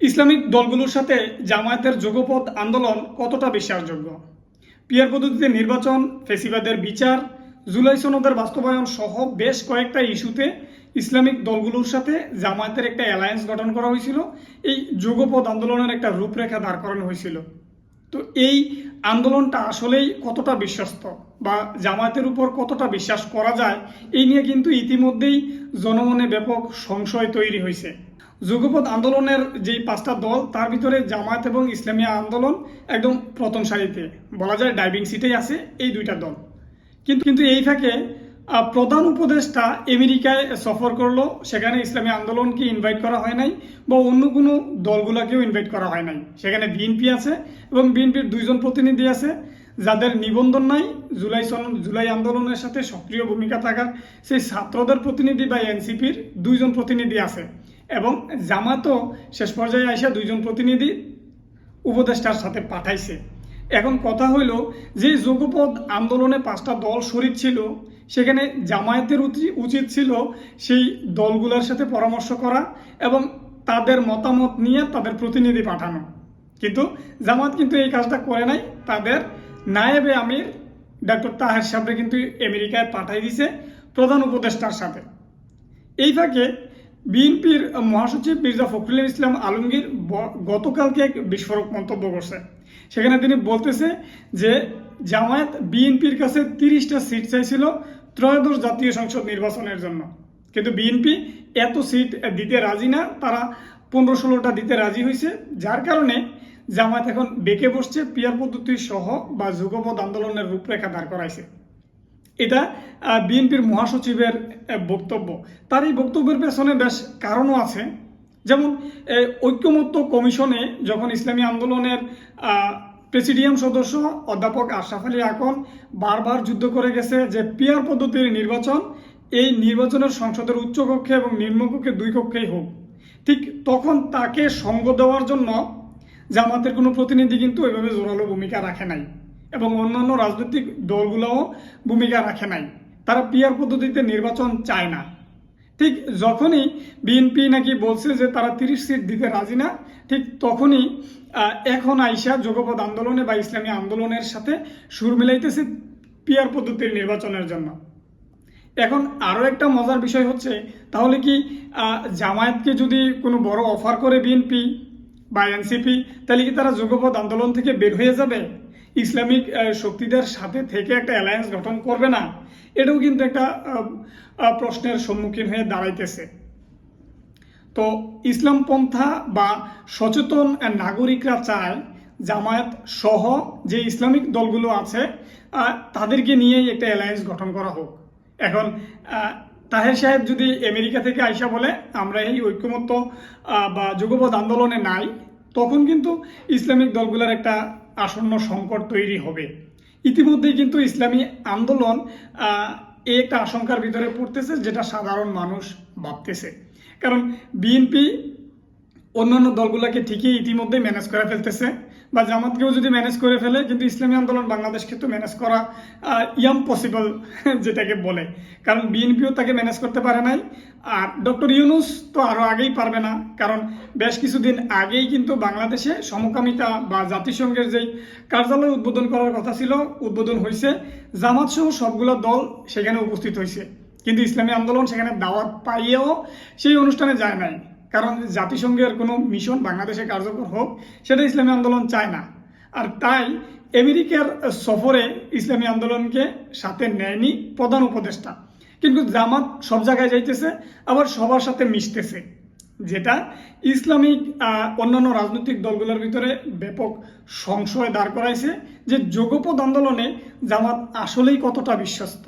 Islamic দলগুলোর সাথে জামায়াতের যুগপথ আন্দোলন কতটা বিশ্বাসযোগ্য? পিয়ার পদ্ধতিতে নির্বাচন, ফেসিবাদের বিচার, জুলাই সনদের বাস্তবায়ন সহ বেশ কয়েকটা ইস্যুতে ইসলামিক দলগুলোর সাথে জামায়াতের একটা অ্যালায়েন্স গঠন করা হয়েছিল। এই যুগপথ আন্দোলনের একটা রূপরেখা দাঁড় করানো হয়েছিল। তো এই আন্দোলনটা আসলেই কতটা বিশ্বস্ত বা জামায়াতের উপর কতটা বিশ্বাস করা যায়, এই নিয়ে কিন্তু ইতিমধ্যেই জনমনে ব্যাপক সংশয় তৈরি হয়েছে। যুগপথ আন্দোলনের যেই পাঁচটা দল তার ভিতরে জামায়াত এবং ইসলামী আন্দোলন একদম প্রথম সারিতে। বলা যায় ডাইভিং সিটেই আছে এই দুইটা দল। কিন্তু কিন্তু এই আহ, প্রধান উপদেষ্টা আমেরিকায় সফর করল। সেখানে ইসলামী আন্দোলনকে ইনভাইট করা হয় নাই বা অন্য কোনো দলগুলোকেও ইনভাইট করা হয় নাই। সেখানে বিএনপি আছে এবং বিএনপির দুইজন প্রতিনিধি আছে যাদের নিবন্ধন নাই। জুলাই সন জুলাই আন্দোলনের সাথে সক্রিয় ভূমিকা থাকার সেই ছাত্রদের প্রতিনিধি বা এনসিপির দুইজন প্রতিনিধি আছে। এবং জামাতও শেষ পর্যায়ে আইসা দুইজন প্রতিনিধি উপদেষ্টার সাথে পাঠাইছে। এখন কথা হইল যে যোগপথ আন্দোলনে পাঁচটা দল শরিক ছিল, সেখানে জামায়াতের উচিত ছিল সেই দলগুলোর সাথে পরামর্শ করা এবং তাদের মতামত নিয়ে তাদের প্রতিনিধি পাঠানো। কিন্তু জামাত কিন্তু এই কাজটা করে নাই। তাদের নায়েবে আমির ডক্টর তাহের সাহেবরে কিন্তু আমেরিকায় পাঠাই দিছে প্রধান উপদেষ্টার সাথে। এই ফাঁকে বিএনপির মহাসচিব মির্জা ফখরুল ইসলাম আলমগীর গতকালকে এক বিস্ফোরক মন্তব্য করছে। সেখানে তিনি বলতেছে যে, জামায়াত বিএনপির কাছে তিরিশটা সিট চাইছিল ত্রয়োদশ জাতীয় সংসদ নির্বাচনের জন্য। কিন্তু বিএনপি এত সিট দিতে রাজি না, তারা পনেরো ষোলোটা দিতে রাজি হয়েছে যার কারণে জামায়াত এখন বেঁকে বসছে, পিয়ার পদ্ধতি সহ বা যুগপথ আন্দোলনের রূপরেখা দাঁড় করাইছে। এটা বিএনপির মহাসচিবের বক্তব্য। তার এই বক্তব্যের পেছনে বেশ কারণও আছে। যেমন ঐক্যমত্য কমিশনে যখন ইসলামী আন্দোলনের প্রেসিডিয়াম সদস্য অধ্যাপক আশরাফ আলী আকন বারবার যুদ্ধ করে গেছে যে পিয়ার পদ্ধতির নির্বাচন, এই নির্বাচনের সংসদের উচ্চকক্ষে এবং নিম্নকক্ষে দুই কক্ষেই হোক। ঠিক তখন তাকে সঙ্গ দেওয়ার জন্য জামাতের কোনো প্রতিনিধি কিন্তু ওইভাবে জোরালো ভূমিকা রাখে নাই। এবং অন্যান্য রাজনৈতিক দলগুলোও ভূমিকা রাখে নাই। তারা পিয়ার পদ্ধতিতে নির্বাচন চায় না। ঠিক যখনই বিএনপি নাকি বলছে যে তারা তিরিশ সিট দিতে রাজি না, ঠিক তখনই এখন আইসা যোগপথ আন্দোলনে বা ইসলামী আন্দোলনের সাথে সুর মিলাইতেছে পিয়ার পদ্ধতির নির্বাচনের জন্য। এখন আরও একটা মজার বিষয় হচ্ছে, তাহলে কি জামায়াতকে যদি কোনো বড় অফার করে বিএনপি বা এনসিপি, তাহলে কি তারা যুগপথ আন্দোলন থেকে বের হয়ে যাবে? ইসলামিক শক্তিদের সাথে থেকে একটা অ্যালায়েন্স গঠন করবে না, এটাও কিন্তু একটা প্রশ্নের সম্মুখীন হয়ে দাঁড়াইতেছে। তো ইসলাম পন্থা বা সচেতন নাগরিকরা চায় জামায়াত সহ যে ইসলামিক দলগুলো আছে তাদেরকে নিয়েই একটা অ্যালায়েন্স গঠন করা হোক। এখন তাহের সাহেব যদি আমেরিকা থেকে আইসা বলে, আমরা এই ঐক্যমত্য বা যুগপথ আন্দোলনে নাই, তখন কিন্তু ইসলামিক দলগুলোর একটা আসন্ন সংকট তৈরি হবে। ইতিমধ্যেই কিন্তু ইসলামী আন্দোলন একটা আশঙ্কার ভিতরে পড়তেছে যেটা সাধারণ মানুষ ভাবতেছে। কারণ বিএনপি অন্যান্য দলগুলোকে ঠিকই ইতিমধ্যে ম্যানেজ করে ফেলতেছে। বা জামাতকেও যদি ম্যানেজ করে ফেলে, কিন্তু ইসলামী আন্দোলন বাংলাদেশকে তো ম্যানেজ করা ইয়াম পসিবল যেটাকে বলে। কারণ বিএনপিও তাকে ম্যানেজ করতে পারে নাই। আর ডক্টর ইউনুস তো আরও আগেই পারবে না। কারণ বেশ কিছুদিন আগেই কিন্তু বাংলাদেশে সমকামিতা বা জাতিসংঘের যেই কার্যালয় উদ্বোধন করার কথা ছিল, উদ্বোধন হয়েছে জামাত সহ সবগুলো দল সেখানে উপস্থিত হয়েছে কিন্তু ইসলামী আন্দোলন সেখানে দাওয়াত পাইয়েও সেই অনুষ্ঠানে যায় নাই। কারণ জাতিসংঘের কোনো মিশন বাংলাদেশে কার্যকর হোক, সেটা ইসলামী আন্দোলন চায় না। আর তাই আমেরিকার সফরে ইসলামী আন্দোলনকে সাথে নেয়নি প্রধান উপদেষ্টা। কিন্তু জামাত সব জায়গায় যাইতেছে, আবার সবার সাথে মিশতেছে, যেটা ইসলামিক অন্যান্য রাজনৈতিক দলগুলোর ভিতরে ব্যাপক সংশয় দাঁড় করাইছে যে যোগপথ আন্দোলনে জামাত আসলেই কতটা বিশ্বস্ত।